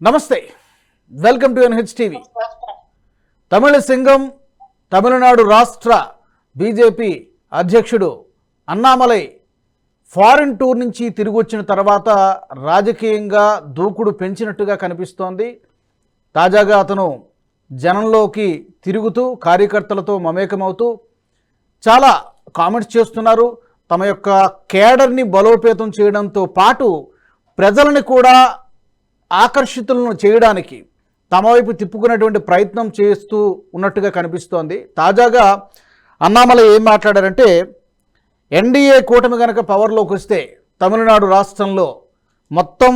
నమస్తే. Welcome to NH TV తమిళ సింగం తమిళనాడు రాష్ట్ర బీజేపీ అధ్యక్షుడు అన్నామలై ఫారిన్ టూర్ నుంచి తిరిగి వచ్చిన తర్వాత రాజకీయంగా దూకుడు పెంచినట్టుగా కనిపిస్తోంది. తాజాగా అతను జనంలోకి తిరుగుతూ కార్యకర్తలతో మమేకమవుతూ చాలా కామెంట్స్ చేస్తున్నారు. తమ యొక్క కేడర్ని బలోపేతం చేయడంతో పాటు ప్రజలని కూడా ఆకర్షితులను చేయడానికి తమ వైపు తిప్పుకునేటువంటి ప్రయత్నం చేస్తూ ఉన్నట్టుగా కనిపిస్తోంది. తాజాగా అన్నామల ఏం మాట్లాడారంటే ఎన్డీఏ కూటమి కనుక పవర్లోకి వస్తే తమిళనాడు రాష్ట్రంలో మొత్తం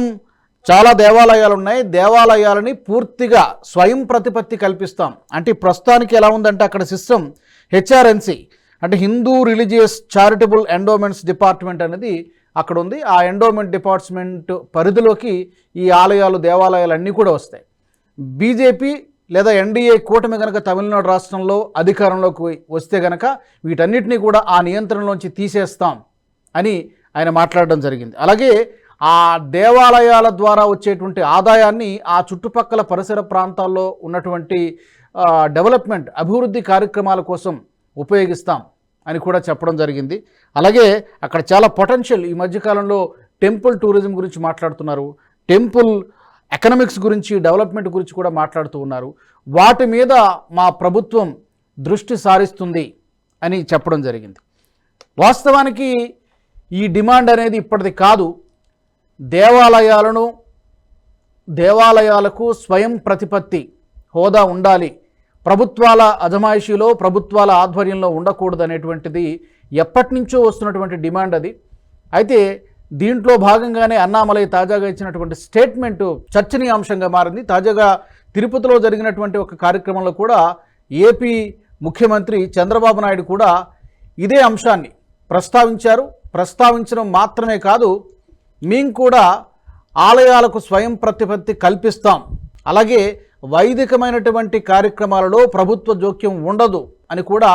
చాలా దేవాలయాలు ఉన్నాయి దేవాలయాలని పూర్తిగా స్వయం ప్రతిపత్తి కల్పిస్తాం. అంటే ప్రస్తుతానికి ఎలా ఉందంటే అక్కడ సిస్టమ్ హెచ్ఆర్ఎన్సి అంటే Hindu religious charitable endowments department అనేది అక్కడ ఉంది ఆ ఎండోమెంట్ డిపార్ట్మెంట్ పరిధిలోకి ఈ ఆలయాలు దేవాలయాలు అన్నీ కూడా వస్తాయి. బీజేపీ లేదా ఎన్డీఏ కూటమి కనుక తమిళనాడు రాష్ట్రంలో అధికారంలోకి వస్తే కనుక వీటన్నిటినీ కూడా ఆ నియంత్రణలోంచి తీసేస్తాం అని ఆయన మాట్లాడడం జరిగింది. అలాగే ఆ దేవాలయాల ద్వారా వచ్చేటువంటి ఆదాయాన్ని ఆ చుట్టుపక్కల పరిసర ప్రాంతాల్లో ఉన్నటువంటి డెవలప్మెంట్ అభివృద్ధి కార్యక్రమాల కోసం ఉపయోగిస్తాం. అని కూడా చెప్పడం జరిగింది. అలాగే అక్కడ చాలా పొటెన్షియల్ ఈ మధ్యకాలంలో టెంపుల్ టూరిజం గురించి మాట్లాడుతున్నారు. టెంపుల్ ఎకనామిక్స్ గురించి డెవలప్మెంట్ గురించి కూడా మాట్లాడుతూ ఉన్నారు. వాటి మీద మా ప్రభుత్వం దృష్టి సారిస్తుంది అని చెప్పడం జరిగింది. వాస్తవానికి ఈ డిమాండ్ అనేది ఇప్పటిది కాదు. దేవాలయాలను దేవాలయాలకు స్వయం ప్రతిపత్తి హోదా ఉండాలి. ప్రభుత్వాల అజమాయిషీలో ప్రభుత్వాల ఆధ్వర్యంలో ఉండకూడదు అనేటువంటిది ఎప్పటి నుంచో వస్తున్నటువంటి డిమాండ్ అది. అయితే దీంట్లో భాగంగానే అన్నామలై తాజాగా ఇచ్చినటువంటి స్టేట్మెంటు చర్చనీయాంశంగా మారింది. తాజాగా తిరుపతిలో జరిగినటువంటి ఒక కార్యక్రమంలో కూడా ఏపీ ముఖ్యమంత్రి చంద్రబాబు నాయుడు కూడా ఇదే అంశాన్ని ప్రస్తావించారు. ప్రస్తావించడం మాత్రమే కాదు మేము కూడా ఆలయాలకు స్వయం ప్రతిపత్తి కల్పిస్తాం. అలాగే వైదికమైనటువంటి కార్యక్రమాలలో ప్రభుత్వ జోక్యం ఉండదు అని కూడా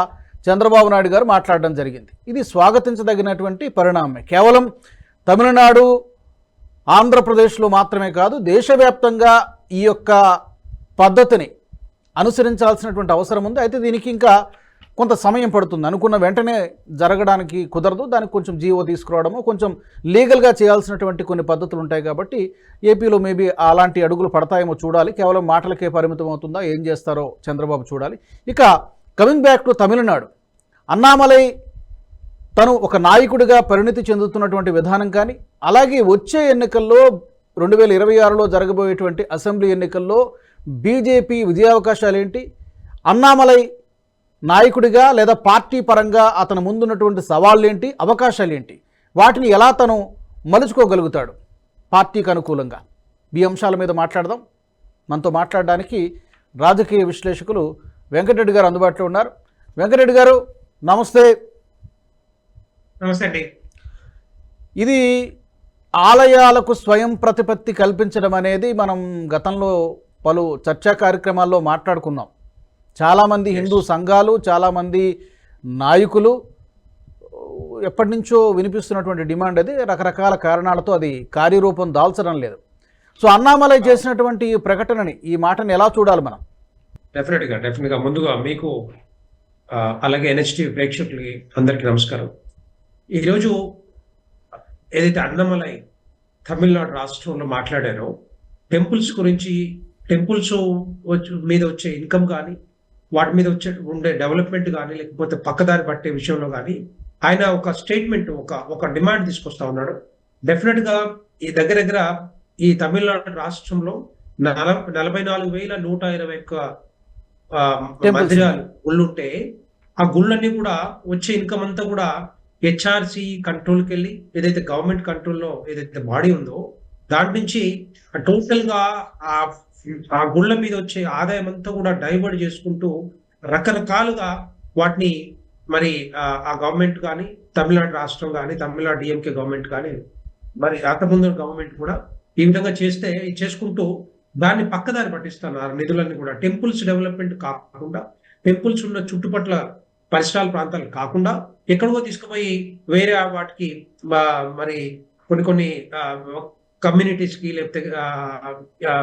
చంద్రబాబు నాయుడు గారు మాట్లాడడం జరిగింది. ఇది స్వాగతించదగినటువంటి పరిణామమే. కేవలం తమిళనాడు ఆంధ్రప్రదేశ్లో మాత్రమే కాదు దేశవ్యాప్తంగా ఈ యొక్క పద్ధతిని అనుసరించాల్సినటువంటి అవసరం ఉంది. అయితే దీనికి ఇంకా కొంత సమయం పడుతుంది. అనుకున్న వెంటనే జరగడానికి కుదరదు. దానికి కొంచెం జీవో తీసుకురావడము కొంచెం లీగల్గా చేయాల్సినటువంటి కొన్ని పద్ధతులు ఉంటాయి కాబట్టి ఏపీలో మేబీ అలాంటి అడుగులు పడతాయేమో చూడాలి. కేవలం మాటలకే పరిమితం అవుతుందా? ఏం చేస్తారో చంద్రబాబు చూడాలి. ఇక coming back to Tamil Nadu. Annamalai తను ఒక నాయకుడిగా పరిణితి చెందుతున్నటువంటి విధానం కానీ అలాగే వచ్చే ఎన్నికల్లో రెండు వేల ఇరవై ఆరులో జరగబోయేటువంటి అసెంబ్లీ ఎన్నికల్లో బీజేపీ విజయావకాశాలు ఏంటి అన్నామలై నాయకుడిగా లేదా పార్టీ పరంగా అతని ముందున్నటువంటి సవాళ్ళు ఏంటి అవకాశాలు ఏంటి వాటిని ఎలా తను మలుచుకోగలుగుతాడు? పార్టీకి అనుకూలంగా. ఈ అంశాల మీద మాట్లాడదాం. మనతో మాట్లాడడానికి రాజకీయ విశ్లేషకులు వెంకటరెడ్డి గారు అందుబాటులో ఉన్నారు. వెంకటరెడ్డి గారు నమస్తే. నమస్తే అండి. ఇది ఆలయాలకు స్వయం ప్రతిపత్తి కల్పించడం అనేది మనం గతంలో పలు చర్చా కార్యక్రమాల్లో మాట్లాడుకున్నాం. చాలామంది హిందూ సంఘాలు చాలామంది నాయకులు ఎప్పటి నుంచో వినిపిస్తున్నటువంటి డిమాండ్ అది. రకరకాల కారణాలతో అది కార్యరూపం దాల్చడం లేదు. సో అన్నామలై చేసినటువంటి ఈ ప్రకటనని ఈ మాటని ఎలా చూడాలి మనం? డెఫినెట్గా డెఫినెట్గా. ముందుగా మీకు అలాగే ఎన్హెచ్టి ప్రేక్షకులకి అందరికీ నమస్కారం. ఈరోజు ఏదైతే అన్నమలై తమిళనాడు రాష్ట్రంలో మాట్లాడారో టెంపుల్స్ గురించి టెంపుల్స్ మీద వచ్చే ఇన్కమ్ కానీ వాటి మీద వచ్చే ఉండే డెవలప్మెంట్ కానీ లేకపోతే పక్కదారి పట్టే విషయంలో కానీ ఆయన ఒక స్టేట్మెంట్ ఒక ఒక డిమాండ్ తీసుకొస్తా ఉన్నాడు డెఫినెట్గా ఈ దగ్గర దగ్గర ఈ తమిళనాడు రాష్ట్రంలో నల నలభై నాలుగు వేల నూట ఇరవై ఒక్క. మందిరాలు గుళ్ళుంటే ఆ గుళ్ళన్నీ కూడా వచ్చే ఇన్కమ్ అంతా కూడా హెచ్ఆర్సి కంట్రోల్కి వెళ్ళి ఏదైతే గవర్నమెంట్ కంట్రోల్లో ఏదైతే బాడీ ఉందో దాని నుంచి టోటల్గా ఆ ఆ గుళ్ళ మీద వచ్చే ఆదాయం అంతా కూడా డైవర్ట్ చేసుకుంటూ రకరకాలుగా వాటిని మరి ఆ, గవర్నమెంట్ కానీ తమిళనాడు రాష్ట్రం కానీ తమిళనాడు డిఎంకే గవర్నమెంట్ కానీ మరి అంతకుముందు గవర్నమెంట్ కూడా ఈ విధంగా చేస్తే చేసుకుంటూ దాన్ని పక్కదారి పట్టిస్తున్నారు నిధులన్నీ కూడా. టెంపుల్స్ డెవలప్మెంట్ కాకుండా టెంపుల్స్ ఉన్న చుట్టుపట్ల పరిసరాల ప్రాంతాలు కాకుండా ఎక్కడికో తీసుకుపోయి వేరే వాటికి మరి కొన్ని కొన్ని కమ్యూనిటీస్కి లేకపోతే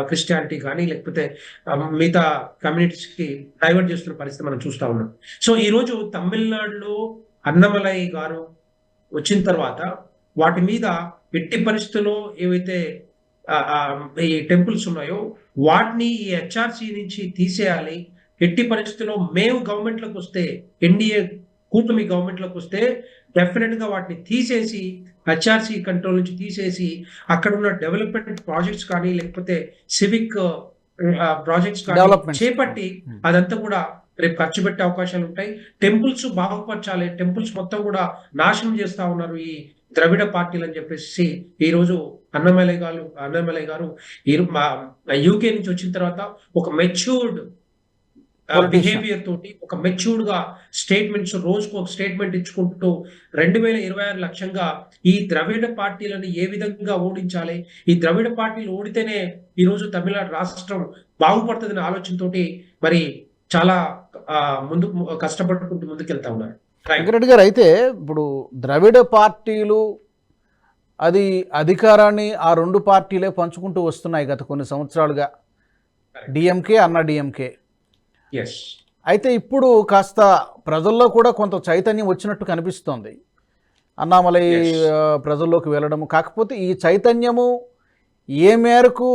క్రిస్టియానిటీ కానీ లేకపోతే మిగతా కమ్యూనిటీస్కి డైవర్ట్ చేస్తున్న పరిస్థితి మనం చూస్తూ ఉన్నాం. సో ఈరోజు తమిళనాడులో అన్నమలై గారు వచ్చిన తర్వాత వాటి మీద ఎట్టి పరిస్థితుల్లో ఏవైతే ఈ టెంపుల్స్ ఉన్నాయో వాటిని ఈ హెచ్ఆర్సి నుంచి తీసేయాలి. ఎట్టి పరిస్థితుల్లో మేము గవర్నమెంట్లోకి వస్తే ఎన్డీఏ కూటమి గవర్నమెంట్లోకి వస్తే డెఫినెట్గా వాటిని తీసేసి హెచ్ఆర్సి కంట్రోల్ నుంచి తీసేసి అక్కడ ఉన్న డెవలప్మెంట్ ప్రాజెక్ట్స్ కానీ లేకపోతే సివిక్ ప్రాజెక్ట్స్ కానీ. చేపట్టి Hmm. అదంతా కూడా రేపు ఖర్చు పెట్టే అవకాశాలు ఉంటాయి టెంపుల్స్ బాగుపరచాలి టెంపుల్స్ మొత్తం కూడా నాశనం చేస్తా ఉన్నారు ఈ ద్రవిడ పార్టీలు అని చెప్పేసి ఈ రోజు అన్నమలై గారు అన్నమలై గారు యూకే నుంచి వచ్చిన తర్వాత ఒక మెచ్యూర్డ్. బిహేవియర్ తోటి ఒక మెచ్యూర్డ్గా స్టేట్మెంట్స్ రోజుకు ఒక స్టేట్మెంట్ ఇచ్చుకుంటూ రెండు వేల ఇరవై ఆరు లక్ష్యంగా ఈ ద్రవిడ పార్టీలను ఏ విధంగా ఓడించాలి? ఈ ద్రవిడ పార్టీలు ఓడితేనే ఈ రోజు తమిళనాడు రాష్ట్రం బాగుపడుతుందనే ఆలోచనతోటి మరి చాలా ముందు కష్టపడుకుంటూ ముందుకెళ్తా ఉన్నారు. వెంకరెడ్డి గారు అయితే ఇప్పుడు ద్రవిడ పార్టీలు అది అధికారాన్ని ఆ రెండు పార్టీలే పంచుకుంటూ వస్తున్నాయి గత కొన్ని సంవత్సరాలుగా. డిఎంకే అన్న డిఎంకే. అయితే ఇప్పుడు కాస్త ప్రజల్లో కూడా కొంత చైతన్యం వచ్చినట్టు కనిపిస్తోంది. అన్నామలై ప్రజల్లోకి వెళ్ళడము. కాకపోతే ఈ చైతన్యము ఏ మేరకు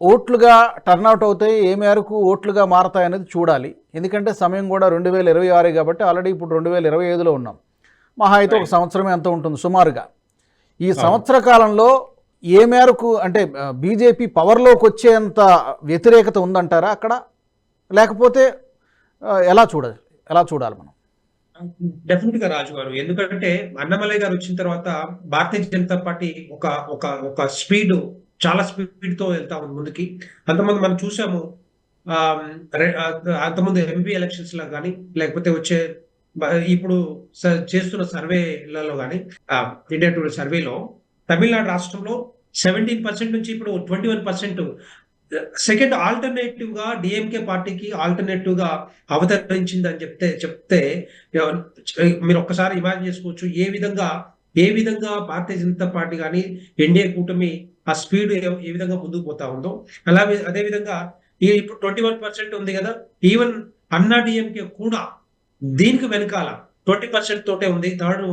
ఓట్లుగా టర్న్అవుట్ అవుతాయి ఏ మేరకు ఓట్లుగా మారతాయి అనేది చూడాలి. ఎందుకంటే సమయం కూడా రెండు వేల ఇరవై ఆరు కాబట్టి ఆల్రెడీ ఇప్పుడు రెండు వేల ఇరవై ఐదులో ఉన్నాం. మహా అయితే ఒక. సంవత్సరమే ఎంత ఉంటుంది సుమారుగా. ఈ సంవత్సర కాలంలో ఏ మేరకు అంటే బీజేపీ పవర్లోకి వచ్చేంత వ్యతిరేకత ఉందంటారా అక్కడ? లేకపోతే ఎలా చూడాలి ఎలా చూడాలి మనం? డెఫినెట్గా రాజు గారు ఎందుకంటే అన్నమలై గారు వచ్చిన తర్వాత భారతీయ జనతా పార్టీ ఒక ఒక ఒక స్పీడ్ చాలా స్పీడ్తో వెళ్తా ఉంది ముందుకి. అంతమంది మనం చూసాము అంతమంది అంతకుముందు ఎంపీ ఎలక్షన్స్లో కానీ లేకపోతే వచ్చే ఇప్పుడు చేస్తున్న సర్వేలలో కానీ ఇండియా టుడే సర్వేలో తమిళనాడు రాష్ట్రంలో సెవెంటీన్ పర్సెంట్ నుంచి ఇప్పుడు ట్వంటీ వన్ పర్సెంట్ సెకండ్ ఆల్టర్నేటివ్గా డిఎంకే పార్టీకి ఆల్టర్నేటివ్గా అవతరించింది అని చెప్తే చెప్తే మీరు ఒక్కసారి ఇమాజిన్ చేసుకోవచ్చు ఏ విధంగా ఏ విధంగా భారతీయ జనతా పార్టీ కానీ ఎన్డీఏ కూటమి ఆ స్పీడ్ ఏ విధంగా ముందుకు పోతా ఉందో. అలాగే అదే విధంగా ఈ ఇప్పుడు ట్వంటీ వన్ పర్సెంట్ ఉంది కదా ఈవెన్ అన్నా డిఎంకే కూడా దీనికి వెనకాల ట్వంటీ పర్సెంట్ తోటే ఉంది. థర్డ్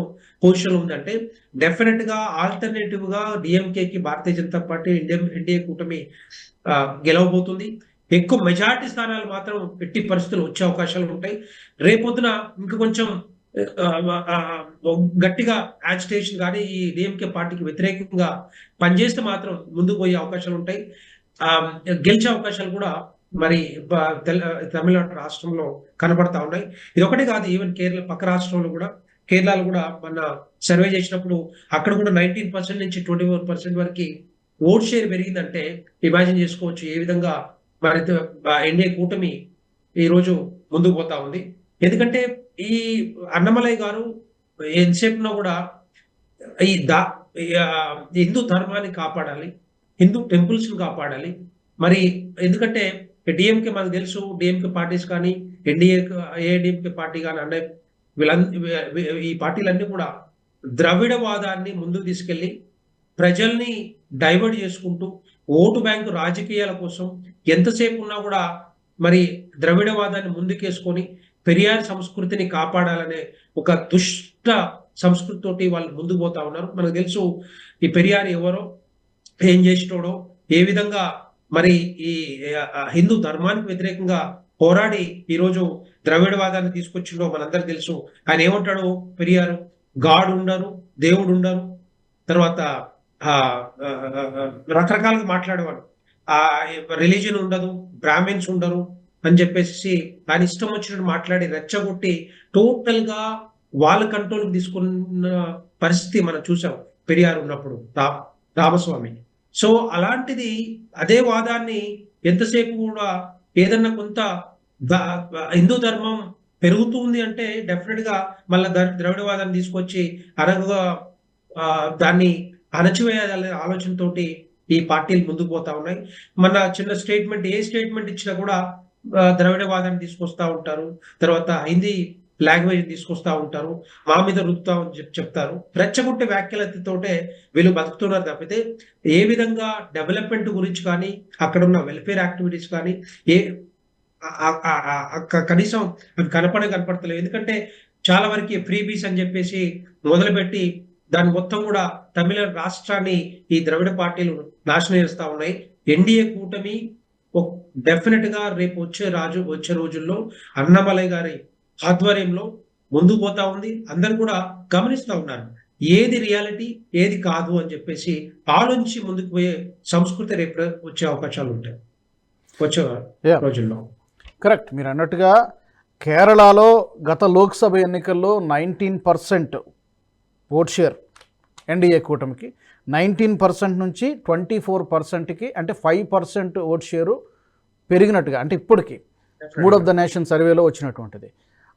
పొజిషన్ ఉందంటే డెఫినెట్గా ఆల్టర్నేటివ్గా డిఎంకే కి Bharatiya Janata party India NDA కూటమి గెలవబోతుంది. ఎక్కువ మెజారిటీ స్థానాలు మాత్రం ఎట్టి పరిస్థితులు వచ్చే అవకాశాలు ఉంటాయి. రేపొద్దున ఇంకా కొంచెం గట్టిగా యాజిటేషన్ కానీ ఈ డిఎంకే పార్టీకి వ్యతిరేకంగా పనిచేస్తే మాత్రం ముందుకు పోయే అవకాశాలు ఉంటాయి. గెలిచే అవకాశాలు కూడా మరి బ- తమిళనాడు రాష్ట్రంలో కనబడతా ఉన్నాయి. ఇది ఒకటే కాదు ఈవెన్ కేరళ పక్క రాష్ట్రంలో కూడా కేరళలో కూడా మన సర్వే చేసినప్పుడు అక్కడ కూడా నైన్టీన్ పర్సెంట్ నుంచి ట్వంటీ ఫోర్ పర్సెంట్ వరకు ఓట్ షేర్ పెరిగిందంటే ఇమాజిన్ చేసుకోవచ్చు ఏ విధంగా మరి ఎన్డీఏ కూటమి ఈరోజు ముందుకు పోతా ఉంది. ఎందుకంటే ఈ అన్నమలై గారు ఎంతసేపునో కూడా ఈ దా హిందూ ధర్మాన్ని కాపాడాలి హిందూ టెంపుల్స్ని కాపాడాలి. మరి ఎందుకంటే డిఎంకే మనకు తెలుసు డిఎంకే పార్టీస్ కానీ ఎన్డీఏ ఏఐడిఎంకే పార్టీ కానీ అనే వీళ్ళ ఈ పార్టీలన్నీ కూడా ద్రవిడవాదాన్ని ముందుకు తీసుకెళ్ళి ప్రజల్ని డైవర్ట్ చేసుకుంటూ ఓటు బ్యాంకు రాజకీయాల కోసం ఎంతసేపు ఉన్నా కూడా మరి ద్రవిడవాదాన్ని ముందుకేసుకొని పెరియార్ సంస్కృతిని కాపాడాలనే ఒక దుష్ట సంస్కృతితోటి వాళ్ళు ముందుకు పోతా ఉన్నారు. మనకు తెలుసు ఈ పెరియార్ ఎవరో ఏం చేసినోడో ఏ విధంగా మరి ఈ హిందూ ధర్మానికి వ్యతిరేకంగా పోరాడి ఈరోజు ద్రవిడవాదాన్ని తీసుకొచ్చిండో మనందరికి తెలుసు. ఆయన ఏమంటాడు పెరియారు? గాడ్ ఉండరు దేవుడు ఉండరు. తర్వాత రకరకాలుగా మాట్లాడేవాడు. ఆ రిలీజియన్ ఉండదు బ్రాహ్మిన్స్ ఉండరు అని చెప్పేసి ఆయన ఇష్టం వచ్చినట్టు మాట్లాడి రెచ్చగొట్టి టోటల్గా వాళ్ళ కంట్రోల్ తీసుకున్న పరిస్థితి మనం చూసాం. పెరియారు ఉన్నప్పుడు రా రామస్వామి. సో అలాంటిది అదే వాదాన్ని ఎంతసేపు కూడా ఏదన్నా కొంత హిందూ ధర్మం పెరుగుతుంది అంటే డెఫినెట్గా మళ్ళీ ద్రవిడవాదాన్ని తీసుకొచ్చి అనగా దాన్ని అణచివేయాలనే ఆలోచనతోటి ఈ పార్టీలు ముందుకు పోతా ఉన్నాయి. మన చిన్న స్టేట్మెంట్ ఏ స్టేట్మెంట్ ఇచ్చినా కూడా ద్రవిడవాదాన్ని తీసుకొస్తా ఉంటారు. తర్వాత హిందీ లాంగ్వేజ్ తీసుకొస్తా ఉంటారు మా మీద రుద్దుతా అని చెప్- చెప్తారు. రెచ్చగొట్టే వ్యాఖ్యలతోటే వీళ్ళు బతుకుతున్నారు తప్పితే ఏ విధంగా డెవలప్మెంట్ గురించి కానీ అక్కడ ఉన్న వెల్ఫేర్ యాక్టివిటీస్ కానీ ఏ కనీసం అవి కనపడే కనపడతలేవు. ఎందుకంటే చాలా వరకు ఫ్రీబీస్ అని చెప్పేసి మొదలుపెట్టి దాని మొత్తం కూడా తమిళ రాష్ట్రాన్ని ఈ ద్రవిడ పార్టీలు నాశనం చేస్తూ ఉన్నాయి. ఎన్డీఏ కూటమి డెఫినెట్గా రేపు వచ్చే రాజు వచ్చే రోజుల్లో అన్నమలై గారి ఆధ్వర్యంలో ముందుకు పోతా ఉంది. అందరు కూడా గమనిస్తా ఉన్నారు. ఏది రియాలిటీ ఏది కాదు అని చెప్పేసి ఆలోచించి ముందుకు పోయే సంస్కృతి రేపు వచ్చే అవకాశాలు ఉంటాయి. వచ్చే. రోజుల్లో. కరెక్ట్ మీరు అన్నట్టుగా కేరళలో గత లోక్సభ ఎన్నికల్లో nineteen percent vote share NDA కూటమికి నైన్టీన్ పర్సెంట్ నుంచి ట్వంటీ ఫోర్ పర్సెంట్కి అంటే ఫైవ్ పర్సెంట్ ఓట్ షేరు పెరిగినట్టుగా అంటే ఇప్పటికి మూడ్ ఆఫ్ ద నేషన్ సర్వేలో వచ్చినటువంటిది.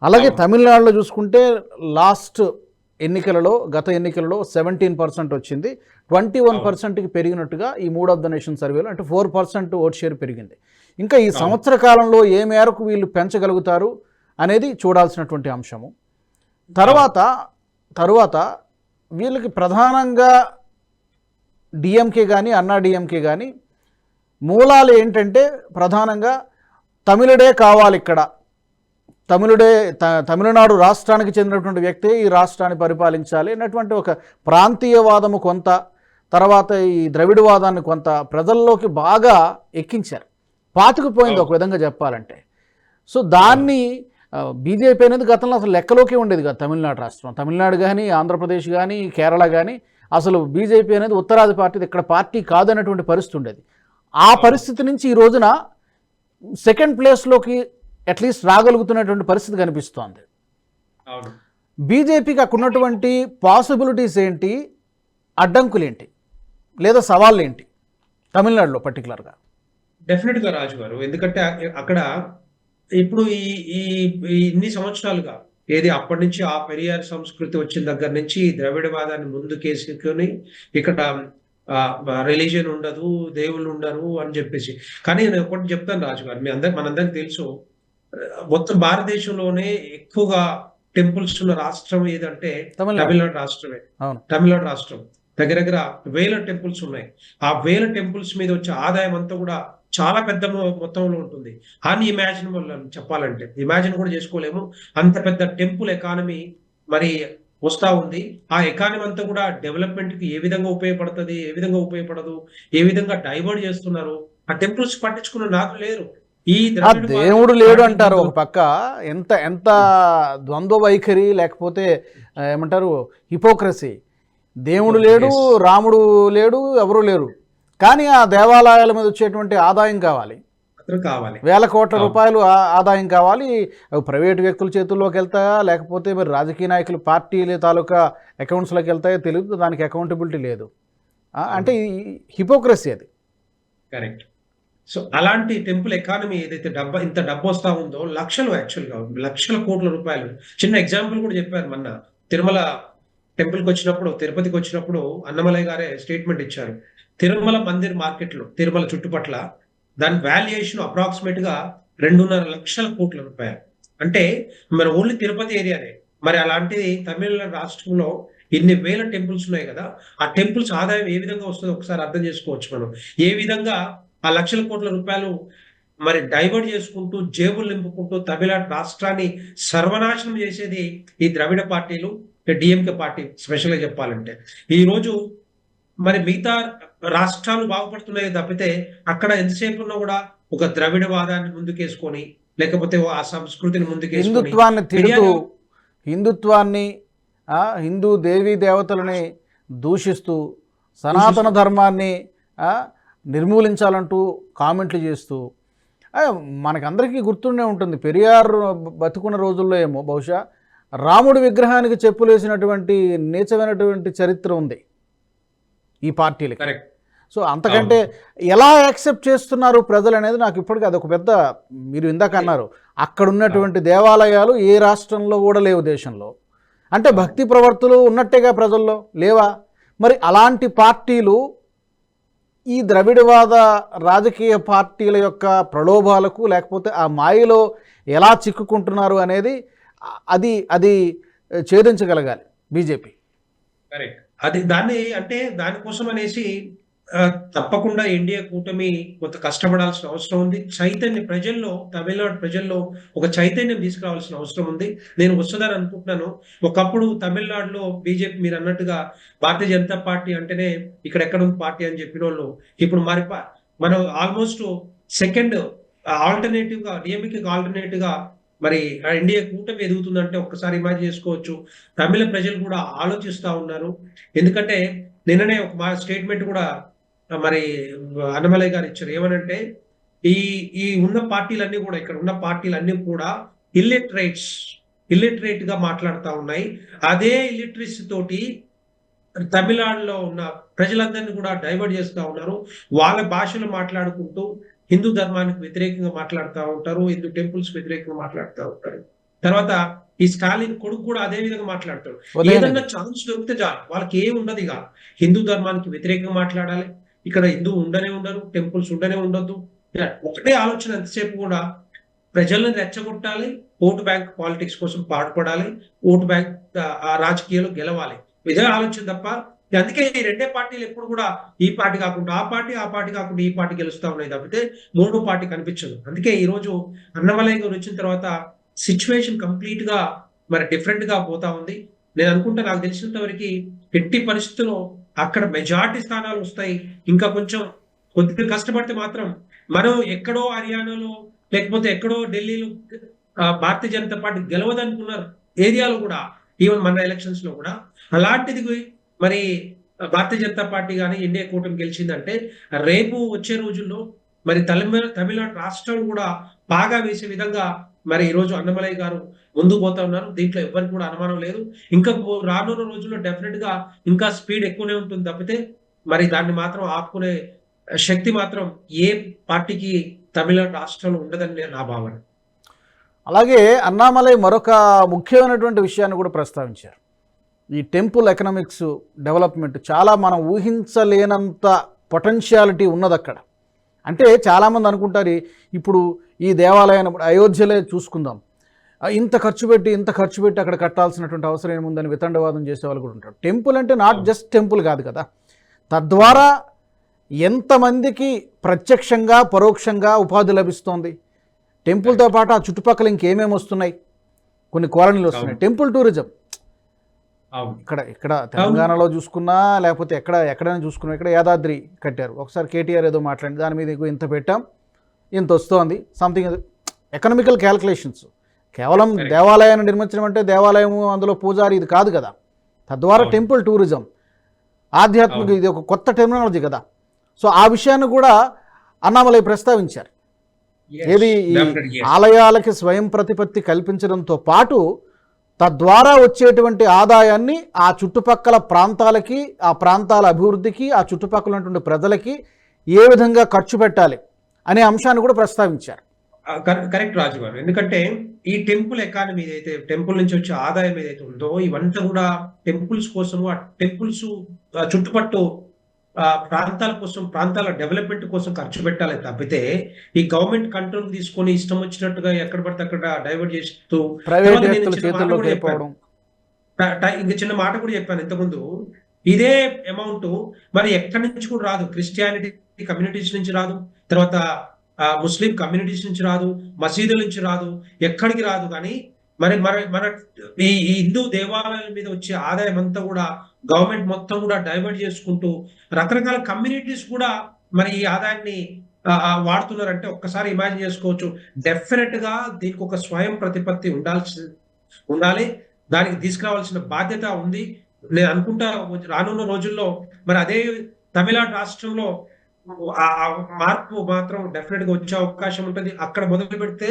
అలాగే. తమిళనాడులో చూసుకుంటే లాస్ట్ ఎన్నికలలో గత ఎన్నికలలో సెవెంటీన్ పర్సెంట్ వచ్చింది. ట్వంటీ వన్ పర్సెంట్కి పెరిగినట్టుగా ఈ మూడ్ ఆఫ్ ద నేషన్ సర్వేలో అంటే ఫోర్ పర్సెంట్ ఓట్ షేర్ పెరిగింది. ఇంకా ఈ. సంవత్సర కాలంలో ఏ మేరకు వీళ్ళు పెంచగలుగుతారు అనేది చూడాల్సినటువంటి అంశము. తర్వాత తరువాత వీళ్ళకి ప్రధానంగా డిఎంకే కానీ అన్నా డిఎంకే కానీ మూలాలు ఏంటంటే ప్రధానంగా తమిళుడే కావాలి ఇక్కడ. తమిళుడే త- తమిళనాడు రాష్ట్రానికి చెందినటువంటి వ్యక్తి ఈ రాష్ట్రాన్ని పరిపాలించాలి అన్నటువంటి ఒక ప్రాంతీయవాదము కొంత తర్వాత ఈ ద్రవిడవాదాన్ని కొంత ప్రజల్లోకి బాగా ఎక్కించారు. పాతుకుపోయింది ఒక విధంగా చెప్పాలంటే. సో దాన్ని బీజేపీ అనేది గతంలో అసలు లెక్కలోకే ఉండేది కాదు తమిళనాడు రాష్ట్రం. తమిళనాడు కానీ ఆంధ్రప్రదేశ్ కానీ కేరళ కానీ అసలు బీజేపీ అనేది ఉత్తరాది పార్టీ ఇక్కడ పార్టీ కాదన్నటువంటి పరిస్థితి ఉండేది. ఆ పరిస్థితి నుంచి ఈ రోజున సెకండ్ ప్లేస్లోకి అట్లీస్ట్ రాగలుగుతున్నటువంటి పరిస్థితి కనిపిస్తోంది. బీజేపీకి అక్కడ ఉన్నటువంటి పాసిబిలిటీస్ ఏంటి? అడ్డంకులు ఏంటి లేదా సవాళ్ళు ఏంటి తమిళనాడులో పర్టికులర్గా డెఫినెట్గా రాజు గారు ఎందుకంటే అక్కడ ఇప్పుడు ఈ ఈ ఇన్ని సంవత్సరాలుగా ఏది అప్పటి నుంచి ఆ పెరియార్ సంస్కృతి వచ్చిన దగ్గర నుంచి ద్రవిడవాదాన్ని ముందుకేసుకొని ఇక్కడ రిలీజియన్ ఉండదు దేవుళ్ళు ఉండరు అని చెప్పేసి. కానీ నేను ఒకటి చెప్తాను రాజు గారు మీ అందరు మనందరికి తెలుసు మొత్తం భారతదేశంలోనే ఎక్కువగా టెంపుల్స్ ఉన్న రాష్ట్రం ఏదంటే తమిళనాడు. రాష్ట్రమే. తమిళనాడు రాష్ట్రం. దగ్గర దగ్గర వేల టెంపుల్స్ ఉన్నాయి. ఆ వేల టెంపుల్స్ మీద వచ్చే ఆదాయం అంతా కూడా చాలా పెద్ద మొత్తంలో ఉంటుంది. అన్ఇమాజినబుల్ చెప్పాలంటే ఇమాజిన్ కూడా చేసుకోలేము. అంత పెద్ద టెంపుల్ ఎకానమీ మరి వస్తా ఉంది. ఆ ఎకానమీ అంతా కూడా డెవలప్మెంట్కి ఏ విధంగా ఉపయోగపడుతుంది ఏ విధంగా ఉపయోగపడదు ఏ విధంగా డైవర్ట్ చేస్తున్నారు? ఆ టెంపుల్స్ పట్టించుకున్న నాకు లేరు. ఈ దేవుడు లేడు అంటారు ఒక పక్క. ఎంత ఎంత ద్వంద్వ వైఖరి లేకపోతే ఏమంటారు హిపోక్రసీ. దేవుడు లేడు. రాముడు లేడు ఎవరు లేరు. కానీ ఆ దేవాలయాల మీద వచ్చేటువంటి ఆదాయం కావాలి. కావాలి. వేల కోట్ల. రూపాయలు ఆదాయం కావాలి. అవి ప్రైవేట్ వ్యక్తుల చేతుల్లోకి వెళ్తాయా? లేకపోతే మరి రాజకీయ నాయకులు పార్టీల తాలూకా అకౌంట్స్లోకి వెళ్తాయో తెలియదు దానికి అకౌంటబిలిటీ లేదు. అంటే హిపోక్రసీ అది. కరెక్ట్. సో అలాంటి టెంపుల్ ఎకానమీ ఏదైతే డబ్బా ఇంత డబ్బు వస్తా ఉందో లక్షలు యాక్చువల్గా లక్షల కోట్ల రూపాయలు. చిన్న ఎగ్జాంపుల్ కూడా చెప్పారు మొన్న. తిరుమల టెంపుల్కి వచ్చినప్పుడు తిరుపతికి వచ్చినప్పుడు అన్నమలై గారే స్టేట్మెంట్ ఇచ్చారు. తిరుమల మందిర్ మార్కెట్లో తిరుమల చుట్టుపట్ల దాని వాల్యుయేషన్ అప్రాక్సిమేట్గా రెండున్నర లక్షల కోట్ల రూపాయలు. అంటే మన ఓన్లీ తిరుపతి ఏరియానే. మరి అలాంటిది తమిళనాడు రాష్ట్రంలో ఇన్ని వేల టెంపుల్స్ ఉన్నాయి కదా ఆ టెంపుల్స్ ఆదాయం ఏ విధంగా వస్తుందో ఒకసారి అర్థం చేసుకోవచ్చు మనం. ఏ విధంగా ఆ లక్షల కోట్ల రూపాయలు మరి డైవర్ట్ చేసుకుంటూ జేబులు నింపుకుంటూ తమిళనాడు రాష్ట్రాన్ని సర్వనాశనం చేసేది ఈ ద్రవిడ పార్టీలు డిఎంకే పార్టీ స్పెషల్గా చెప్పాలంటే. ఈ రోజు మరి మిగతా రాష్ట్రాలు బాగుపడుతున్నాయి తప్పితే అక్కడ ఎంతసేపు ఉన్నా కూడా ఒక ద్రవిడ వాదాన్ని ముందుకేసుకొని లేకపోతే ఆ సంస్కృతిని ముందుకేసుకొని హిందుత్వాన్ని తిడుతూ హిందుత్వాన్ని ఆ, హిందూ దేవీ దేవతలని దూషిస్తూ సనాతన ధర్మాన్ని నిర్మూలించాలంటూ కామెంట్లు చేస్తూ మనకందరికీ గుర్తుండే ఉంటుంది పెరియార్ బతుకున్న రోజుల్లో ఏమో బహుశా రాముడి విగ్రహానికి చెప్పులేసినటువంటి నీచమైనటువంటి చరిత్ర ఉంది ఈ పార్టీలకి. కరెక్ట్. సో అంతకంటే ఎలా యాక్సెప్ట్ చేస్తున్నారు ప్రజలు అనేది నాకు ఇప్పటికీ అదొక పెద్ద మీరు ఇందాక అన్నారు అక్కడ ఉన్నటువంటి దేవాలయాలు ఏ రాష్ట్రంలో కూడా లేవు దేశంలో. అంటే భక్తి ప్రవర్తులు ఉన్నట్టేగా ప్రజల్లో లేవా? మరి అలాంటి పార్టీలు ఈ ద్రవిడవాద రాజకీయ పార్టీల యొక్క ప్రలోభాలకు లేకపోతే ఆ మాయలో ఎలా చిక్కుకుంటున్నారు అనేది అది అది ఛేదించగలగాలి బీజేపీ. కరెక్ట్. అది దాన్ని అంటే దానికోసం అనేసి తప్పకుండా ఎన్డీఏ కూటమి కొంత కష్టపడాల్సిన అవసరం ఉంది. చైతన్య ప్రజల్లో తమిళనాడు ప్రజల్లో ఒక చైతన్యం తీసుకురావాల్సిన అవసరం ఉంది. నేను వస్తుందని అనుకుంటున్నాను. ఒకప్పుడు తమిళనాడులో బీజేపీ మీరు అన్నట్టుగా భారతీయ జనతా పార్టీ అంటేనే ఇక్కడెక్కడ పార్టీ అని చెప్పిన వాళ్ళు ఇప్పుడు మరి ప- మనం ఆల్మోస్ట్ సెకండ్ ఆల్టర్నేటివ్గా డిఎంకి ఆల్టర్నేటివ్గా మరి ఎన్డీఏ కూటమి ఎదుగుతుందంటే ఒక్కసారి ఇమాజిన్ చేసుకోవచ్చు. తమిళ ప్రజలు కూడా ఆలోచిస్తూ ఉన్నారు. ఎందుకంటే నిన్ననే ఒక మా స్టేట్మెంట్ కూడా మరి అన్నమలయ్య గారు ఇచ్చారు. ఏమనంటే ఈ ఈ ఉన్న పార్టీలన్నీ కూడా ఇక్కడ ఉన్న పార్టీలన్నీ కూడా ఇల్లిటరేట్స్ ఇల్లిటరేట్గా మాట్లాడుతూ ఉన్నాయి. అదే ఇల్లిటరసీ తోటి తమిళనాడులో ఉన్న ప్రజలందరినీ కూడా డైవర్ట్ చేస్తూ ఉన్నారు. వాళ్ళ భాషలో మాట్లాడుకుంటూ హిందూ ధర్మానికి వ్యతిరేకంగా మాట్లాడుతూ ఉంటారు హిందూ టెంపుల్స్ వ్యతిరేకంగా మాట్లాడుతూ ఉంటారు. తర్వాత ఈ స్టాలిన్ కొడుకు కూడా అదే విధంగా మాట్లాడతాడు. ఏదన్నా ఛాన్స్ దొరికితే చాలు. వాళ్ళకి ఏం ఉండదు ఇక. హిందూ ధర్మానికి వ్యతిరేకంగా మాట్లాడాలి. ఇక్కడ హిందూ ఉండనే ఉండరు టెంపుల్స్ ఉండనే ఉండొద్దు. ఒకటే ఆలోచన ఎంతసేపు కూడా ప్రజల్ని రెచ్చగొట్టాలి ఓటు బ్యాంక్ పాలిటిక్స్ కోసం పాటుపడాలి ఓటు బ్యాంక్ ఆ- ఆ రాజకీయాలు గెలవాలి. ఇదే ఆలోచన తప్ప అందుకే ఈ రెండే పార్టీలు ఎప్పుడు కూడా ఈ పార్టీ కాకుండా ఆ పార్టీ ఆ పార్టీ కాకుండా ఈ పార్టీ గెలుస్తా ఉన్నాయి తప్పితే మూడో పార్టీ కనిపించదు. అందుకే ఈ రోజు అన్నమలయ్య గారు వచ్చిన తర్వాత సిచ్యువేషన్ కంప్లీట్గా మరి డిఫరెంట్గా పోతా ఉంది. నేను అనుకుంటా నాకు తెలిసినంత వరకు ఎట్టి పరిస్థితుల్లో అక్కడ మెజార్టీ స్థానాలు వస్తాయి. ఇంకా కొంచెం కొద్దిగా కష్టపడితే మాత్రం మనం ఎక్కడో హర్యానాలో లేకపోతే ఎక్కడో ఢిల్లీలో భారతీయ జనతా పార్టీ గెలవదనుకున్నారు ఏరియాలో కూడా ఈవెన్ మన ఎలక్షన్స్లో కూడా అలాంటిది మరి భారతీయ జనతా పార్టీ కానీ ఎన్డీఏ కూటమి గెలిచిందంటే రేపు వచ్చే రోజుల్లో మరి తమిళ తమిళనాడు రాష్ట్రం కూడా బాగా వేసే విధంగా మరి ఈ రోజు అన్నమలయ్య గారు ముందుకు పోతా ఉన్నారు. దీంట్లో ఎవరికి కూడా అనుమానం లేదు. ఇంకా రానున్న రోజుల్లో డెఫినెట్గా ఇంకా స్పీడ్ ఎక్కువనే ఉంటుంది తప్పితే మరి దాన్ని మాత్రం ఆపుకునే శక్తి మాత్రం ఏ పార్టీకి తమిళనాడు రాష్ట్రంలో ఉండదని నా భావన. అలాగే అన్నామలై మరొక ముఖ్యమైనటువంటి విషయాన్ని కూడా ప్రస్తావించారు. ఈ టెంపుల్ ఎకనామిక్స్ డెవలప్మెంట్ చాలా మనం ఊహించలేనంత పొటెన్షియాలిటీ ఉన్నది అక్కడ అంటే చాలామంది అనుకుంటారు ఇప్పుడు ఈ దేవాలయాన్ని అయోధ్యలే చూసుకుందాం. ఇంత ఖర్చు పెట్టి ఇంత ఖర్చు పెట్టి అక్కడ కట్టాల్సినటువంటి అవసరం ఏముందని వితండవాదం చేసే వాళ్ళు కూడా ఉంటారు. టెంపుల్ అంటే నాట్ జస్ట్ టెంపుల్ కాదు కదా. తద్వారా ఎంతమందికి ప్రత్యక్షంగా పరోక్షంగా ఉపాధి లభిస్తోంది? టెంపుల్తో పాటు ఆ చుట్టుపక్కల ఇంకేమేమి వస్తున్నాయి? కొన్ని కాలనీలు వస్తున్నాయి. టెంపుల్ టూరిజం ఇక్కడ ఇక్కడ తెలంగాణలో చూసుకున్నా లేకపోతే ఎక్కడ ఎక్కడైనా చూసుకున్నా ఇక్కడ యాదాద్రి కట్టారు. ఒకసారి కేటీఆర్ ఏదో మాట్లాడింది. దాని మీద ఇంత పెట్టాం. ఇంత వస్తోంది సంథింగ్ ఎకనామికల్ క్యాల్కులేషన్స్ కేవలం. దేవాలయాన్ని నిర్మించడం అంటే దేవాలయం అందులో పూజారి ఇది కాదు కదా తద్వారా. టెంపుల్ టూరిజం ఆధ్యాత్మిక. ఇది ఒక కొత్త టెర్మినాలజీ కదా సో ఆ విషయాన్ని కూడా అన్నామలై ప్రస్తావించారు ఏది. ఆలయాలకి స్వయం ప్రతిపత్తి కల్పించడంతో పాటు తద్వారా వచ్చేటువంటి ఆదాయాన్ని ఆ చుట్టుపక్కల ప్రాంతాలకి ఆ ప్రాంతాల అభివృద్ధికి ఆ చుట్టుపక్కల ఉన్నటువంటి ప్రజలకి ఏ విధంగా ఖర్చు పెట్టాలి అనే అంశాన్ని కూడా ప్రస్తావించారు. కరెక్ట్ రాజు గారు ఎందుకంటే ఈ టెంపుల్ ఎకానమీ ఏదైతే టెంపుల్ నుంచి వచ్చే ఆదాయం ఏదైతే ఉందో ఇవంతా కూడా టెంపుల్స్ కోసము ఆ టెంపుల్స్ చుట్టుపట్టు ప్రాంతాల కోసం ప్రాంతాల డెవలప్మెంట్ కోసం ఖర్చు పెట్టాలి తప్పితే ఈ గవర్నమెంట్ కంట్రోల్ తీసుకొని ఇష్టం వచ్చినట్టుగా ఎక్కడ పడితే అక్కడ డైవర్ట్ చేస్తూ ఇంక చిన్న మాట కూడా చెప్పాను ఇంతకుముందు. ఇదే అమౌంట్ మరి ఎక్కడి నుంచి కూడా రాదు. క్రిస్టియానిటీ కమ్యూనిటీస్ నుంచి రాదు. తర్వాత ముస్లిం కమ్యూనిటీస్ నుంచి రాదు మసీదుల నుంచి రాదు ఎక్కడికి రాదు కానీ మరి మన మన ఈ హిందూ దేవాలయాల మీద వచ్చే ఆదాయం అంతా కూడా గవర్నమెంట్ మొత్తం కూడా డైవర్ట్ చేసుకుంటూ రకరకాల కమ్యూనిటీస్ కూడా మరి ఈ ఆదాయాన్ని వాడుతున్నారంటే ఒక్కసారి ఇమాజిన్ చేసుకోవచ్చు. డెఫినెట్గా దీనికి ఒక స్వయం ప్రతిపత్తి ఉండాల్సి ఉండాలి. దానికి తీసుకురావాల్సిన బాధ్యత ఉంది. నేను అనుకుంటా రానున్న రోజుల్లో మరి అదే తమిళనాడు రాష్ట్రంలో ఆ మార్పు మాత్రం డెఫినెట్గా వచ్చే అవకాశం ఉంటుంది. అక్కడ మొదలు పెడితే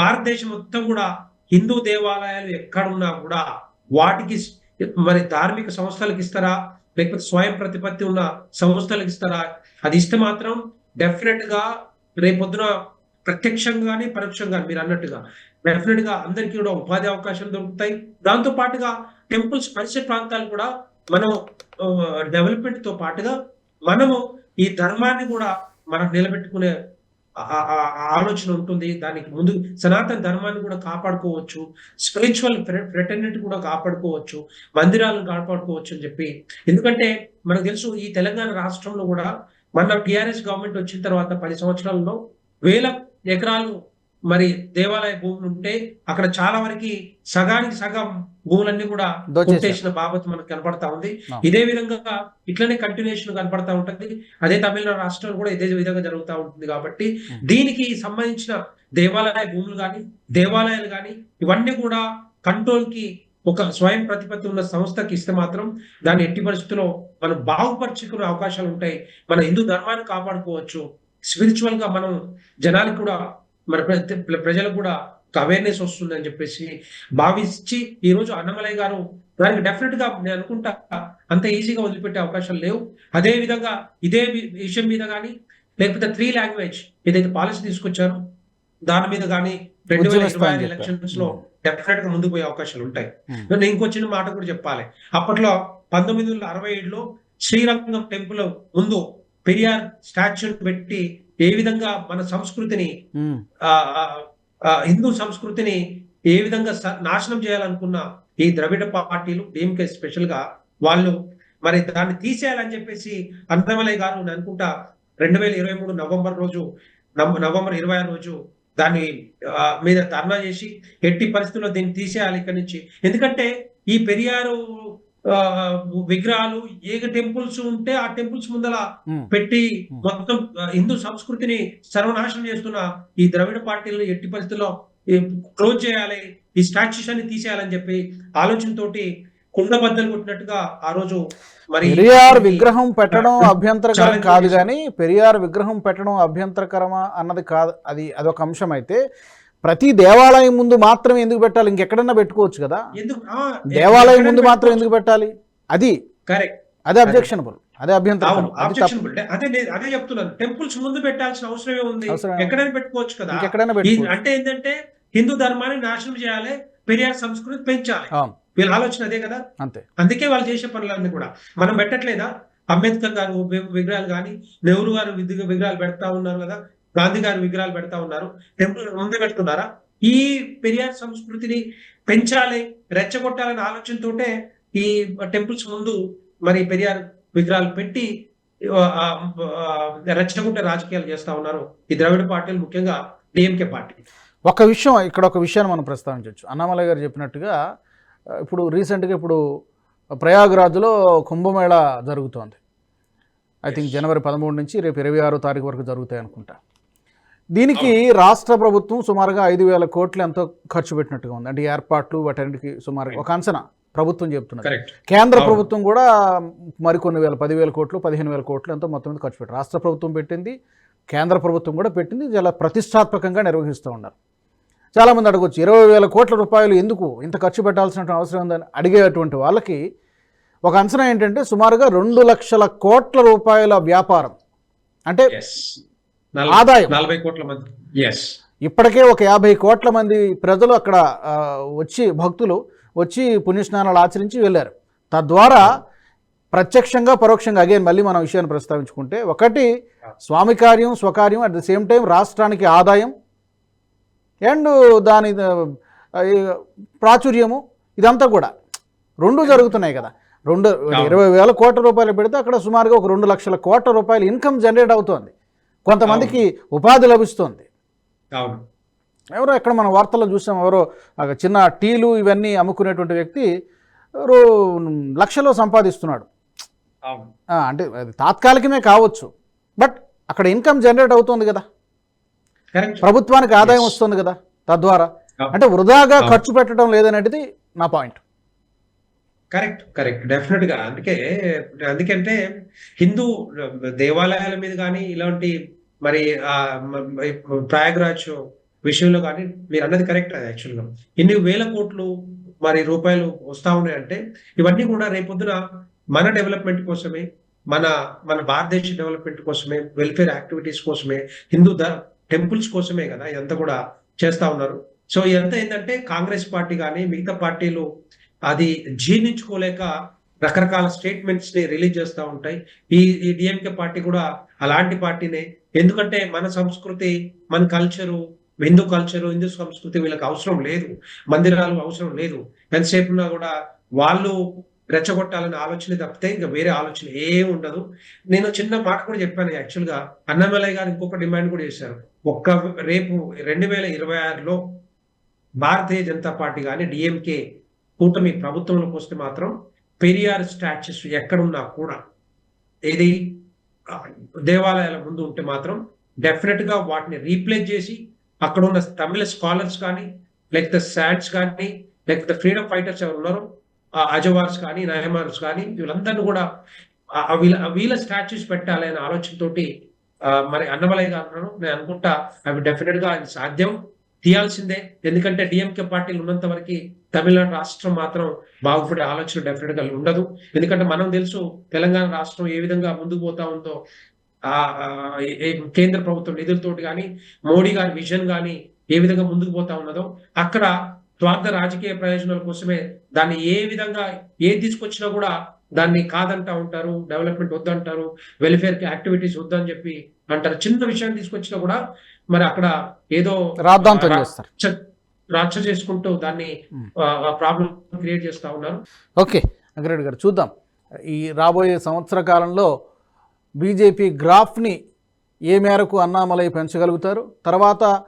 భారతదేశం మొత్తం కూడా హిందూ దేవాలయాలు ఎక్కడున్నా కూడా వాటికి మరి ధార్మిక సంస్థలకు ఇస్తారా? లేకపోతే స్వయం ప్రతిపత్తి ఉన్న సంస్థలకు ఇస్తారా? అది ఇస్తే మాత్రం డెఫినెట్గా రేపొద్దున ప్రత్యక్షంగానే పరోక్షంగా మీరు అన్నట్టుగా డెఫినెట్గా అందరికీ కూడా ఉపాధి అవకాశాలు దొరుకుతాయి. దాంతో పాటుగా టెంపుల్స్ పరిసర ప్రాంతాలు కూడా మనం డెవలప్మెంట్తో పాటుగా మనము ఈ ధర్మాన్ని కూడా మనం నిలబెట్టుకునే ఆలోచన ఉంటుంది. దానికి ముందు సనాతన ధర్మాన్ని కూడా కాపాడుకోవచ్చు. స్పిరిచువల్ ఫ్రెటర్నిటీ కూడా కాపాడుకోవచ్చు. మందిరాలను కాపాడుకోవచ్చు అని చెప్పి. ఎందుకంటే మనకు తెలుసు ఈ తెలంగాణ రాష్ట్రంలో కూడా మన టిఆర్ఎస్ గవర్నమెంట్ వచ్చిన తర్వాత పది సంవత్సరాల్లో వేల ఎకరాలు మరి దేవాలయ భూములు ఉంటే అక్కడ చాలా వరకు సగానికి సగం భూములన్నీ కూడా. కొట్టేసిన బాబత్ మనకు కనపడతా ఉంది. ఇదే విధంగా ఇట్లనే కంటిన్యూషన్ కనపడతా ఉంటుంది అదే తమిళనాడు రాష్ట్రంలో కూడా ఇదే విధంగా జరుగుతూ ఉంటుంది కాబట్టి. దీనికి సంబంధించిన దేవాలయ భూములు కానీ దేవాలయాలు కానీ ఇవన్నీ కూడా కంట్రోల్కి ఒక స్వయం ప్రతిపత్తి ఉన్న సంస్థకి ఇస్తే మాత్రం దాన్ని ఎట్టి పరిస్థితుల్లో మనం బాగుపరుచుకునే అవకాశాలు ఉంటాయి మన హిందూ ధర్మాన్ని కాపాడుకోవచ్చు స్పిరిచువల్గా మనం జనాలకు కూడా మన ప్ర- ప్రజలకు కూడా ఒక అవేర్నెస్ వస్తుంది అని చెప్పేసి భావించి ఈ రోజు అన్నమలయ్య గారు దానికి డెఫినెట్గా నేను అనుకుంటా అంత ఈజీగా వదిలిపెట్టే అవకాశాలు లేవు అదే విధంగా ఇదే విషయం మీద కానీ లేకపోతే త్రీ లాంగ్వేజ్ ఏదైతే పాలసీ తీసుకొచ్చారో దాని మీద కానీ రెండు వేల ఇరవై ఆరు చెప్పారు. ఎలక్షన్స్లో డెఫినెట్గా ముందుకు పోయే అవకాశాలు ఉంటాయి. నేను ఇంకో చిన్న మాట కూడా చెప్పాలి అప్పట్లో పంతొమ్మిది వందల అరవై ఏడులో శ్రీరంగం టెంపుల్ ముందు పెరియార్ స్టాచ్యూ పెట్టి ఏ విధంగా మన సంస్కృతిని హిందూ సంస్కృతిని ఏ విధంగా నాశనం చేయాలనుకున్న ఈ ద్రవిడ పార్టీలు డిఎంకే స్పెషల్గా వాళ్ళు మరి దాన్ని తీసేయాలని చెప్పేసి అన్నమలయ్య గారు నేను అనుకుంటా రెండు వేల ఇరవై మూడు నవంబర్ రోజు నవ- నవంబర్ ఇరవై ఆరు రోజు దాన్ని మీద ధర్నా చేసి ఎట్టి పరిస్థితుల్లో దీన్ని తీసేయాలి ఇక్కడి నుంచి. ఎందుకంటే ఈ పెరియారు విగ్రహాలు ఏ టెంపుల్స్ ఉంటే ఆ టెంపుల్స్ ముందల. పెట్టి. మొత్తం హిందూ సంస్కృతిని సర్వనాశనం చేస్తున్న ఈ ద్రవిడ పార్టీలను ఎట్టి పరిస్థితుల్లో క్లోజ్ చేయాలి ఈ స్టాచ్యూస్ అన్ని తీసేయాలని చెప్పి ఆలోచనతోటి కుండబద్దలు కొట్టినట్టుగా ఆ రోజు మరి పెరియార్ విగ్రహం పెట్టడం అభ్యంతరకరం కాదు. కానీ పెరియార్ విగ్రహం పెట్టడం అభ్యంతరకరమా అన్నది కాదు అది అదొక అంశం అయితే ప్రతి దేవాలయం ముందు మాత్రమే ఎందుకు పెట్టాలి? ఇంకెక్కడన్నా పెట్టుకోవచ్చు కదా. ఎందుకు? దేవాలయం ముందు మాత్రం ఎందుకు పెట్టాలి? అది. కరెక్ట్. అదే అబ్జెక్షనబుల్. అదే అభ్యంతరం అది అదే నేను అదే చెప్తున్నాను. టెంపుల్స్ ముందు పెట్టాల్సిన అవసరమే ఉంది. ఎక్కడైనా పెట్టుకోవచ్చు కదా. పెట్టుకోవచ్చు. అంటే ఏంటంటే హిందూ ధర్మాన్ని నాశనం చేయాలి పెరియార్ సంస్కృతి పెంచాలి. వీళ్ళ ఆలోచన అదే కదా? అంతే. అందుకే వాళ్ళు చేసే పనులన్నీ కూడా. మనం పెట్టట్లేదా? అంబేద్కర్ గారు విగ్రహాలు కానీ నెహ్రూ గారు విగ్రహాలు పెడతా ఉన్నారు కదా. గాంధీ గారు విగ్రహాలు పెడతా ఉన్నారు. టెంపుల్ ముందే పెడుతున్నారా ఈ పెరియార్ సంస్కృతిని పెంచాలి రెచ్చగొట్టాలనే ఆలోచనతోటే ఈ టెంపుల్స్ ముందు మరి పెరియార్ విగ్రహాలు పెట్టి రెచ్చగొట్టే రాజకీయాలు చేస్తా ఉన్నారు. ఈ ద్రవిడ పార్టీలు ముఖ్యంగా డిఎంకే పార్టీ. ఒక విషయం ఇక్కడ ఒక విషయాన్ని మనం ప్రస్తావించవచ్చు. అన్నామలయ్య గారు చెప్పినట్టుగా ఇప్పుడు రీసెంట్గా ఇప్పుడు ప్రయాగ్రాజ్లో కుంభమేళ జరుగుతోంది. ఐ థింక్ జనవరి పదమూడు నుంచి రేపు ఇరవై ఆరో తారీఖు వరకు జరుగుతాయి అనుకుంటా. దీనికి రాష్ట్ర ప్రభుత్వం సుమారుగా ఐదు వేల కోట్లు ఎంతో ఖర్చు పెట్టినట్టుగా ఉంది. అంటే ఏర్పాట్లు వాటన్నిటికీ సుమారుగా ఒక అంచనా ప్రభుత్వం చెప్తున్నది కరెక్ట్ కేంద్ర. ప్రభుత్వం కూడా మరికొన్ని వేల పదివేల కోట్లు పదిహేను వేల కోట్లు ఎంతో మొత్తం మీద ఖర్చు పెట్టారు. రాష్ట్ర ప్రభుత్వం పెట్టింది కేంద్ర ప్రభుత్వం కూడా పెట్టింది చాలా ప్రతిష్టాత్మకంగా నిర్వహిస్తూ ఉన్నారు. చాలామంది అడగొచ్చు ఇరవై వేల కోట్ల రూపాయలు ఎందుకు ఇంత ఖర్చు పెట్టాల్సిన అవసరం ఉందని అడిగేటువంటి వాళ్ళకి ఒక అంచనా ఏంటంటే సుమారుగా రెండు లక్షల కోట్ల రూపాయల వ్యాపారం. అంటే ఆదాయం. నలభై కోట్ల మంది. ఎస్ ఇప్పటికే ఒక యాభై కోట్ల మంది ప్రజలు అక్కడ వచ్చి భక్తులు వచ్చి పుణ్యస్నానాలు ఆచరించి వెళ్ళారు. తద్వారా ప్రత్యక్షంగా పరోక్షంగా అగైన్ మళ్ళీ మనం విషయాన్ని ప్రస్తావించుకుంటే ఒకటి స్వామి కార్యం స్వకార్యం అట్ ద సేమ్ టైం రాష్ట్రానికి ఆదాయం అండ్ దాని ప్రాచుర్యము ఇదంతా కూడా. రెండు జరుగుతున్నాయి కదా. రెండు ఇరవై వేల కోట్ల రూపాయలు పెడితే అక్కడ సుమారుగా ఒక రెండు లక్షల కోట్ల రూపాయలు ఇన్కమ్ జనరేట్ అవుతోంది. కొంతమందికి ఉపాధి లభిస్తోంది. అవును. ఎవరో ఎక్కడ మన వార్తల్లో చూసాం ఎవరో చిన్న టీలు ఇవన్నీ అమ్ముకునేటువంటి వ్యక్తి ఎవరో లక్షలో సంపాదిస్తున్నాడు. అంటే అది తాత్కాలికమే కావచ్చు బట్ అక్కడ ఇన్కమ్ జనరేట్ అవుతుంది కదా. ప్రభుత్వానికి ఆదాయం. వస్తుంది కదా తద్వారా. అంటే వృధాగా. ఖర్చు పెట్టడం లేదనేది నా పాయింట్. Correct correct. డెఫినెట్గా అందుకే అందుకంటే హిందూ దేవాలయాల మీద కానీ ఇలాంటి మరి ప్రయాగ్రాజ్ విషయంలో కానీ మీరు అన్నది కరెక్ట్ అది యాక్చువల్గా. ఇన్ని వేల కోట్లు మరి రూపాయలు వస్తా ఉన్నాయంటే ఇవన్నీ కూడా రేపొద్దున మన డెవలప్మెంట్ కోసమే మన మన భారతదేశ డెవలప్మెంట్ కోసమే వెల్ఫేర్ యాక్టివిటీస్ కోసమే హిందూ ద టెంపుల్స్ కోసమే కదా ఇదంతా కూడా చేస్తా ఉన్నారు. సో ఇదంతా ఏంటంటే కాంగ్రెస్ పార్టీ కానీ మిగతా పార్టీలు అది జీర్ణించుకోలేక రకరకాల స్టేట్మెంట్స్ని రిలీజ్ చేస్తూ ఉంటాయి. ఈ ఈ డిఎంకే పార్టీ కూడా అలాంటి పార్టీనే ఎందుకంటే మన సంస్కృతి మన కల్చరు హిందూ కల్చరు హిందూ సంస్కృతి వీళ్ళకి అవసరం లేదు. మందిరాలు అవసరం లేదు. ఎంతసేపున్నా కూడా వాళ్ళు రెచ్చగొట్టాలనే ఆలోచన తప్పితే ఇంకా వేరే ఆలోచన ఏం ఉండదు. నేను చిన్న మాట కూడా చెప్పాను యాక్చువల్గా అన్నమలయ్య గారు ఇంకొక డిమాండ్ కూడా చేశారు. ఒక్క రేపు రెండు వేల ఇరవై ఆరులో భారతీయ జనతా పార్టీ కానీ డిఎంకే కూటమి ప్రభుత్వంలోకి వస్తే మాత్రం పెరియార్ స్టాచ్యూస్ ఎక్కడున్నా కూడా ఏది దేవాలయాల ముందు ఉంటే మాత్రం డెఫినెట్గా వాటిని రీప్లేస్ చేసి అక్కడ ఉన్న తమిళ స్కాలర్స్ కానీ లేకపోతే శాడ్స్ కానీ లేకపోతే ఫ్రీడమ్ ఫైటర్స్ ఎవరు ఉన్నారో ఆ అజవార్స్ కానీ నయమార్స్ కానీ వీళ్ళందరినీ కూడా వీళ్ళ వీళ్ళ స్టాచ్యూస్ పెట్టాలి అనే ఆలోచనతోటి మరి అన్నమలయ్య గారు ఉన్నారు నేను అనుకుంటా అవి డెఫినెట్గా సాధ్యం. తీయాల్సిందే. ఎందుకంటే డిఎంకే పార్టీలు ఉన్నంత వరకు తమిళనాడు రాష్ట్రం మాత్రం బాగుపడే ఆలోచన డెఫినెట్గా ఉండదు. ఎందుకంటే మనం తెలుసు తెలంగాణ రాష్ట్రం ఏ విధంగా ముందుకు పోతా ఉందో ఆ ఏ- కేంద్ర ప్రభుత్వం నిధులతోటి కానీ మోడీ గారి విజన్ కానీ ఏ విధంగా ముందుకు పోతా ఉన్నదో అక్కడ స్వార్థ రాజకీయ ప్రయోజనాల కోసమే దాన్ని ఏ విధంగా ఏ తీసుకొచ్చినా కూడా దాన్ని కాదంటా ఉంటారు డెవలప్మెంట్ వద్దంటారు వెల్ఫేర్ యాక్టివిటీస్ వద్దని చెప్పి అంటారు. చిన్న విషయాన్ని తీసుకొచ్చినా కూడా మరి అక్కడ ఏదో రాద్ధాంతం రా- చేస్తారు. రచ్చ- చేసుకుంటూ దాన్ని. ప్రాబ్లం క్రియేట్ చేస్తా ఉన్నారు. ఓకే వెంకరెడ్డి గారు చూద్దాం. ఈ రాబోయే సంవత్సర కాలంలో బీజేపీ గ్రాఫ్ని ఏ మేరకు అన్నామలై పెంచగలుగుతారు? తర్వాత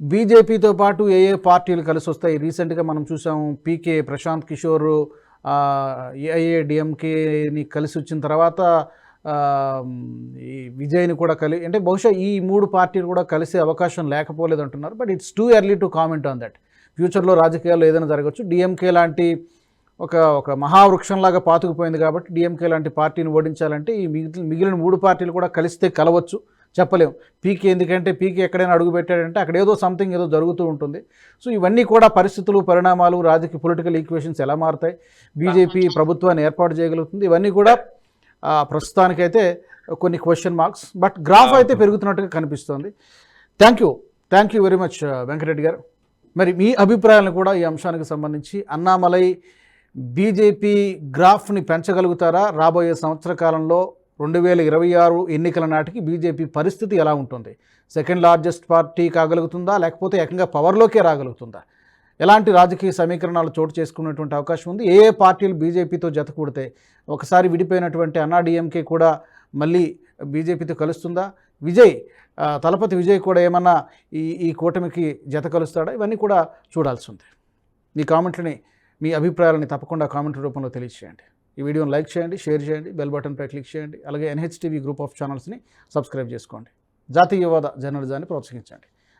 బీజేపీతో పాటు ఏ ఏ పార్టీలు కలిసి వస్తాయి? రీసెంట్గా మనం చూసాము పీకే ప్రశాంత్ కిషోర్ ఏఐఏడిఎంకేని కలిసి వచ్చిన తర్వాత ఈ విజయ్ని కూడా కలి అంటే బహుశా ఈ మూడు పార్టీలు కూడా కలిసే అవకాశం లేకపోలేదు అంటున్నారు but it's too early to comment on that. ఫ్యూచర్లో రాజకీయాల్లో ఏదైనా జరగచ్చు డిఎంకే లాంటి ఒక ఒక మహావృక్షంలాగా పాతుకుపోయింది కాబట్టి డిఎంకే లాంటి పార్టీని ఓడించాలంటే ఈ మిగిలిన మిగిలిన మూడు పార్టీలు కూడా కలిస్తే కలవచ్చు. చెప్పలేం. పీకే ఎందుకంటే పీకే ఎక్కడైనా అడుగు పెట్టాడంటే అక్కడ ఏదో సంథింగ్ ఏదో జరుగుతూ ఉంటుంది. సో ఇవన్నీ కూడా పరిస్థితులు పరిణామాలు రాజకీయ పొలిటికల్ ఈక్వేషన్స్ ఎలా మారుతాయి? బీజేపీ ప్రభుత్వాన్ని ఏర్పాటు చేయగలుగుతుంది. ఇవన్నీ కూడా ప్రస్తుతానికైతే కొన్ని క్వశ్చన్ మార్క్స్ బట్ గ్రాఫ్ అయితే పెరుగుతున్నట్టుగా కనిపిస్తోంది. Thank you thank you very much Venkatareddy గారు. మరి మీ అభిప్రాయాలను కూడా ఈ అంశానికి సంబంధించి అన్నామలై బీజేపీ గ్రాఫ్ని పెంచగలుగుతారా? రాబోయే సంవత్సర కాలంలో రెండు వేల ఇరవై ఆరు ఎన్నికల నాటికి బీజేపీ పరిస్థితి ఎలా ఉంటుంది? సెకండ్ లార్జెస్ట్ పార్టీ కాగలుగుతుందా? లేకపోతే ఏకంగా పవర్లోకే రాగలుగుతుందా? ఎలాంటి రాజకీయ సమీకరణాలు చోటు చేసుకునేటువంటి అవకాశం ఉంది? ఏ ఏ పార్టీలు బీజేపీతో జత కూడితే ఒకసారి విడిపోయినటువంటి అన్నాడీఎంకే కూడా మళ్ళీ బీజేపీతో కలుస్తుందా? విజయ్ తలపతి విజయ్ కూడా ఏమన్నా ఈ ఈ కూటమికి జత కలుస్తాడా? ఇవన్నీ కూడా చూడాల్సి ఉంది. మీ కామెంట్లని మీ అభిప్రాయాలని తప్పకుండా కామెంట్ రూపంలో తెలియజేయండి. ఈ వీడియోని లైక్ చేయండి షేర్ చేయండి బెల్ బటన్పై క్లిక్ చేయండి. అలాగే ఎన్హెచ్టీవీ గ్రూప్ ఆఫ్ ఛానల్స్ని సబ్స్క్రైబ్ చేసుకోండి. జాతీయవాద జర్నలిజాన్ని ప్రోత్సహించండి.